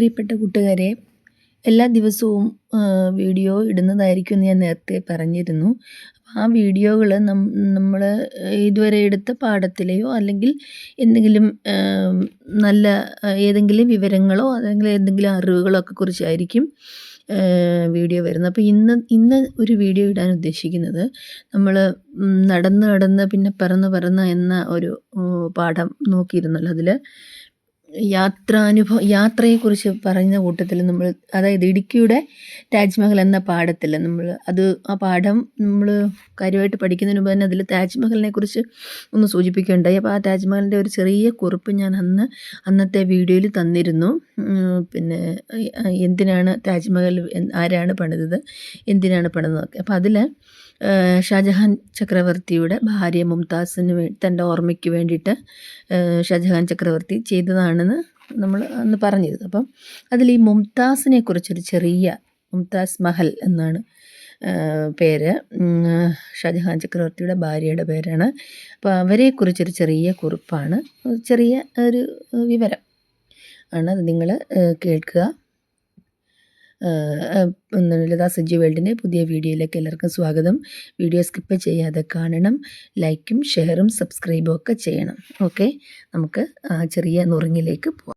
പ്രിയപ്പെട്ട കൂട്ടുകാരെ എല്ലാ ദിവസവും വീഡിയോ ഇടുന്നതായിരിക്കും എന്ന് ഞാൻ നേരത്തെ പറഞ്ഞിരുന്നു. ആ വീഡിയോകൾ നമ്മൾ ഇതുവരെ എടുത്ത പാഠത്തിലെയോ അല്ലെങ്കിൽ എന്തെങ്കിലും നല്ല ഏതെങ്കിലും വിവരങ്ങളോ അല്ലെങ്കിൽ എന്തെങ്കിലും അറിവുകളോ ഒക്കെ കുറിച്ചായിരിക്കും വീഡിയോ വരുന്നത്. അപ്പോൾ ഇന്ന് ഇന്ന് ഒരു വീഡിയോ ഇടാൻ ഉദ്ദേശിക്കുന്നത് നമ്മൾ നടന്ന് നടന്ന് പിന്നെ പറന്ന് പറന്ന് എന്ന ഒരു പാഠം നോക്കിയിരുന്നല്ലോ അതിൽ യാത്രാനുഭവം യാത്രയെക്കുറിച്ച് പറഞ്ഞ കൂട്ടത്തിൽ നമ്മൾ അതായത് ഇടുക്കിയുടെ താജ്മഹൽ എന്ന പാഠത്തിൽ നമ്മൾ അത് ആ പാഠം നമ്മൾ കാര്യമായിട്ട് പഠിക്കുന്നതിന് മുമ്പ് തന്നെ അതിൽ താജ്മഹലിനെ കുറിച്ച് ഒന്ന് സൂചിപ്പിക്കുകയുണ്ടായി അപ്പോൾ ആ താജ്മഹലിന്റെ ഒരു ചെറിയ കുറിപ്പ് ഞാൻ അന്ന് അന്നത്തെ വീഡിയോയിൽ തന്നിരുന്നു. പിന്നെ എന്തിനാണ് താജ്മഹൽ ആരാണ് പണിതത് എന്തിനാണ് പണിതതൊക്കെ അപ്പോൾ അതിൽ ഷാജഹാൻ ചക്രവർത്തിയുടെ ഭാര്യ മുംതാസിന് വേ തന്റെ ഓർമ്മയ്ക്ക് വേണ്ടിയിട്ട് ഷാജഹാൻ ചക്രവർത്തി ചെയ്തതാണെന്ന് നമ്മൾ അന്ന് പറഞ്ഞത്. അപ്പം അതിൽ ഈ മുംതാസിനെ കുറിച്ചൊരു ചെറിയ മുംതാസ് മഹൽ എന്നാണ് പേര്. ഷാജഹാൻ ചക്രവർത്തിയുടെ ഭാര്യയുടെ പേരാണ്. അപ്പോൾ അവരെക്കുറിച്ചൊരു ചെറിയ കുറിപ്പാണ്. ചെറിയ ഒരു വിവരം ആണ് അത് നിങ്ങൾ കേൾക്കുക. ലളിത സജ്ജി വേൾഡിന്റെ പുതിയ വീഡിയോയിലേക്ക് എല്ലാവർക്കും സ്വാഗതം. വീഡിയോ സ്കിപ്പ് ചെയ്യാതെ കാണണം ലൈക്കും ഷെയറും സബ്സ്ക്രൈബും ഒക്കെ ചെയ്യണം. ഓക്കെ? നമുക്ക് ചെറിയ നുറുങ്ങിലേക്ക് പോകാം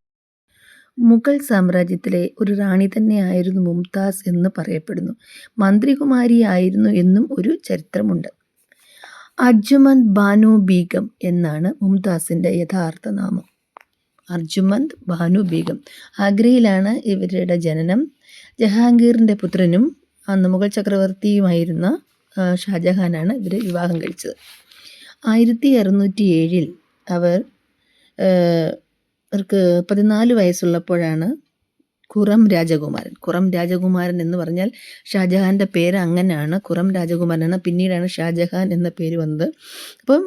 മുഗൾ സാമ്രാജ്യത്തിലെ ഒരു റാണി തന്നെയായിരുന്നു മുംതാസ് എന്ന് പറയപ്പെടുന്നു. മന്ത്രികുമാരിയായിരുന്നു എന്നും ഒരു ചരിത്രമുണ്ട്. അർജുമന്ത് ബാനു ബീഗം എന്നാണ് മുംതാസിന്റെ യഥാർത്ഥ നാമം. അർജുമന്ത് ബാനു ബീഗം. ആഗ്രയിലാണ് ഇവരുടെ ജനനം. ജഹാംഗീറിന്റെ പുത്രനും അന്ന് മുഗൾ ചക്രവർത്തിയുമായിരുന്ന ഷാജഹാനാണ് ഇവർ വിവാഹം കഴിച്ചത്. ആയിരത്തി അറുന്നൂറ്റി ഏഴിൽ അവർ അവർക്ക് പതിനാല് വയസ്സുള്ളപ്പോഴാണ് ഖുറം രാജകുമാരൻ. ഖുറം രാജകുമാരൻ എന്ന് പറഞ്ഞാൽ ഷാജഹാന്റെ പേര് അങ്ങനെയാണ്. ഖുറം രാജകുമാരനാണ് പിന്നീടാണ് ഷാജഹാൻ എന്ന പേര് വന്നത്. അപ്പം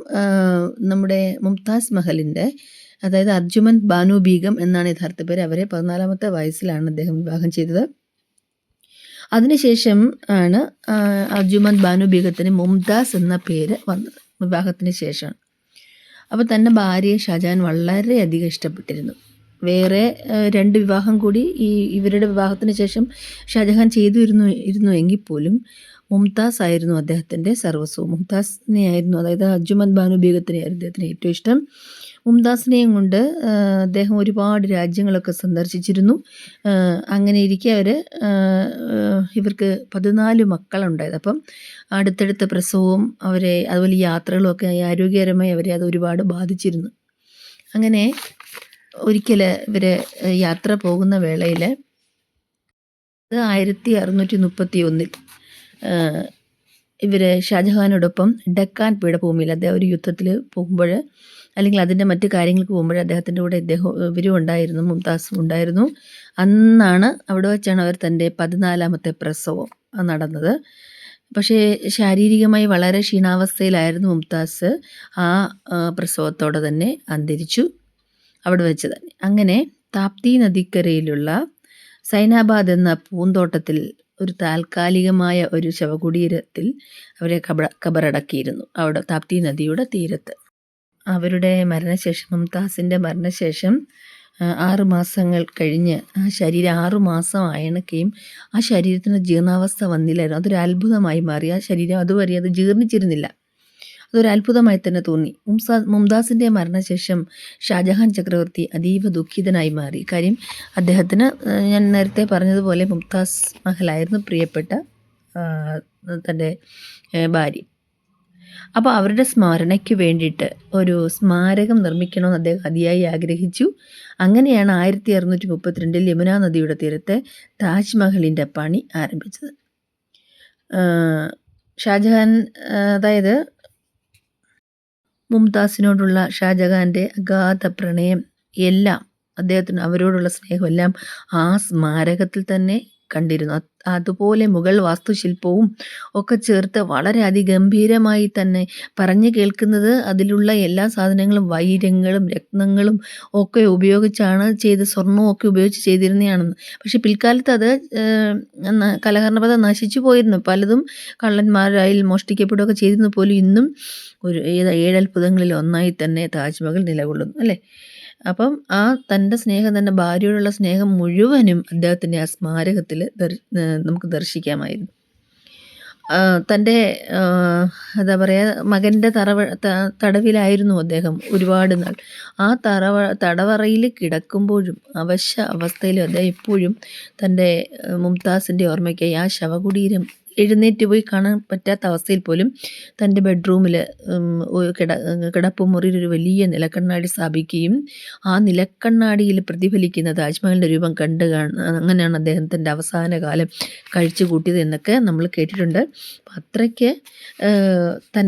നമ്മുടെ മുംതാസ് മഹലിന്റെ അതായത് അർജുമൻ ബാനു ബീഗം എന്നാണ് യഥാർത്ഥ പേര്. അവരെ പതിനാലാമത്തെ വയസ്സിലാണ് അദ്ദേഹം വിവാഹം ചെയ്തത്. അതിനുശേഷം ആണ് അർജുമൻ ബാനു ബീഗത്തിന് മുംതാസ് എന്ന പേര് വന്നത് വിവാഹത്തിന് ശേഷമാണ് അപ്പോൾ തന്റെ ഭാര്യയെ ഷാജാൻ വളരെയധികം ഇഷ്ടപ്പെട്ടിരുന്നു. വേറെ രണ്ട് വിവാഹം കൂടി ഈ ഇവരുടെ വിവാഹത്തിന് ശേഷം ഷാജഹാൻ ചെയ്തു ഇരുന്നു ഇരുന്നു എങ്കിൽ പോലും മുംതാസ് ആയിരുന്നു അദ്ദേഹത്തിന്റെ സർവസ്വവും മുംതാസിനെ ആയിരുന്നു അതായത് അജുമത് ബാനു ബീഗത്തിനെയായിരുന്നു അദ്ദേഹത്തിന് ഏറ്റവും ഇഷ്ടം. മുംതാസിനെയും കൊണ്ട് അദ്ദേഹം ഒരുപാട് രാജ്യങ്ങളൊക്കെ സന്ദർശിച്ചിരുന്നു. അങ്ങനെ ഇരിക്കെ അവർ ഇവർക്ക് പതിനാല് മക്കളുണ്ടായത്. അപ്പം അടുത്തടുത്ത പ്രസവവും അവരെ അതുപോലെ യാത്രകളും ഒക്കെ ആരോഗ്യകരമായി അവരെ അത് ഒരുപാട് ബാധിച്ചിരുന്നു. അങ്ങനെ ഒരിക്കൽ ഇവർ യാത്ര പോകുന്ന വേളയിൽ അത് ആയിരത്തി അറുന്നൂറ്റി മുപ്പത്തി ഒന്നിൽ ഇവർ ഷാജഹാനോടൊപ്പം ഡെക്കാൻ പീഠഭൂമിയിൽ അദ്ദേഹം ഒരു യുദ്ധത്തിൽ പോകുമ്പോൾ അല്ലെങ്കിൽ അതിന്റെ മറ്റു കാര്യങ്ങൾക്ക് പോകുമ്പോൾ അദ്ദേഹത്തിന്റെ കൂടെ ഇദ്ദേഹം ഇവരും ഉണ്ടായിരുന്നു മുംതാസും ഉണ്ടായിരുന്നു. അന്നാണ് അവിടെ വെച്ചാണ് അവർ തന്റെ പതിനാലാമത്തെ പ്രസവം നടന്നത്. പക്ഷേ ശാരീരികമായി വളരെ ക്ഷീണാവസ്ഥയിലായിരുന്നു മുംതാസ് ആ പ്രസവത്തോടെ തന്നെ അന്തരിച്ചു. അവിടെ വെച്ച് തന്നെ. അങ്ങനെ താപ്തി നദിക്കരയിലുള്ള സൈനാബാദ് എന്ന പൂന്തോട്ടത്തിൽ ഒരു താൽക്കാലികമായ ഒരു ശവകുടീരത്തിൽ അവരെ കബ കബറടക്കിയിരുന്നു അവിടെ താപ്തി നദിയുടെ തീരത്ത്. അവരുടെ മരണശേഷം മുംതാസിന്റെ മരണശേഷം ആറ് മാസങ്ങൾ കഴിഞ്ഞ് ആ ശരീരം ആറു മാസം അയണക്കുകയും ആ ശരീരത്തിന് ജീർണാവസ്ഥ വന്നില്ലായിരുന്നു. അതൊരു അത്ഭുതമായി മാറി. ആ ശരീരം അതുവരെ അത് ജീർണിച്ചിരുന്നില്ല. അതൊരു അത്ഭുതമായി തന്നെ തോന്നി. മുംസാ മുംതാസിന്റെ മരണശേഷം ഷാജഹാൻ ചക്രവർത്തി അതീവ ദുഃഖിതനായി മാറി. കാര്യം അദ്ദേഹത്തിന് ഞാൻ നേരത്തെ പറഞ്ഞതുപോലെ മുംതാസ് മഹലായിരുന്നു പ്രിയപ്പെട്ട തന്റെ ഭാര്യ. അപ്പോൾ അവരുടെ സ്മരണയ്ക്ക് വേണ്ടിയിട്ട് ഒരു സ്മാരകം നിർമ്മിക്കണമെന്ന് അദ്ദേഹം അതിയായി ആഗ്രഹിച്ചു. അങ്ങനെയാണ് ആയിരത്തി അറുന്നൂറ്റി മുപ്പത്തിരണ്ടിൽ യമുനാ നദിയുടെ തീരത്തെ താജ്മഹലിന്റെ പണി ആരംഭിച്ചത്. ഷാജഹാൻ അതായത് മുംതാസിനോടുള്ള ഷാജഹാന്റെ അഗാധ പ്രണയം എല്ലാം അദ്ദേഹത്തിന് അവരോടുള്ള സ്നേഹമെല്ലാം ആ സ്മാരകത്തിൽ തന്നെ കണ്ടിരുന്നു. അതുപോലെ മുഗൾ വാസ്തുശില്പവും ഒക്കെ ചേർത്ത് വളരെ അതിഗംഭീരമായി തന്നെ പറഞ്ഞു കേൾക്കുന്നത് അതിലുള്ള എല്ലാ സാധനങ്ങളും വൈരങ്ങളും രത്നങ്ങളും ഒക്കെ ഉപയോഗിച്ചാണ് ചെയ്ത് സ്വർണവും ഒക്കെ ഉപയോഗിച്ച് ചെയ്തിരുന്നതാണെന്ന്. പക്ഷേ പിൽക്കാലത്ത് അത് കലഹരണപഥ നശിച്ചു പോയിരുന്നു. പലതും കള്ളന്മാരായി മോഷ്ടിക്കപ്പെടുകയൊക്കെ ചെയ്തിരുന്നു പോലും ഇന്നും ഒരു ഏഴത്ഭുതങ്ങളിൽ ഒന്നായി തന്നെ താജ്മഹൽ നിലകൊള്ളുന്നു അല്ലേ? അപ്പം ആ തന്റെ സ്നേഹം തന്റെ ഭാര്യയോടുള്ള സ്നേഹം മുഴുവനും അദ്ദേഹത്തിന്റെ ആ സ്മാരകത്തിൽ നമുക്ക് ദർശിക്കാമായിരുന്നു. തന്റെ എന്താ പറയുക മകന്റെ തറവ തടവിലായിരുന്നു അദ്ദേഹം ഒരുപാട് നാൾ. ആ തറവ തടവറയിൽ കിടക്കുമ്പോഴും അവശ അവസ്ഥയിലും അദ്ദേഹം എപ്പോഴും തന്റെ മുംതാസിന്റെ ഓർമ്മയ്ക്കായി ആ ശവകുടീരം എഴുന്നേറ്റ് പോയി കാണാൻ പറ്റാത്ത അവസ്ഥയിൽ പോലും തന്റെ ബെഡ്റൂമിൽ കിട കിടപ്പുമുറിയിൽ ഒരു വലിയ നിലക്കണ്ണാടി സ്ഥാപിക്കുകയും ആ നിലക്കണ്ണാടിയിൽ പ്രതിഫലിക്കുന്ന താജ്മഹലിന്റെ രൂപം കണ്ട് അങ്ങനെയാണ് അദ്ദേഹം തന്റെ അവസാന കാലം കഴിച്ചു കൂട്ടിയത് എന്നൊക്കെ നമ്മൾ കേട്ടിട്ടുണ്ട്. അത്രയ്ക്ക് തന്റെ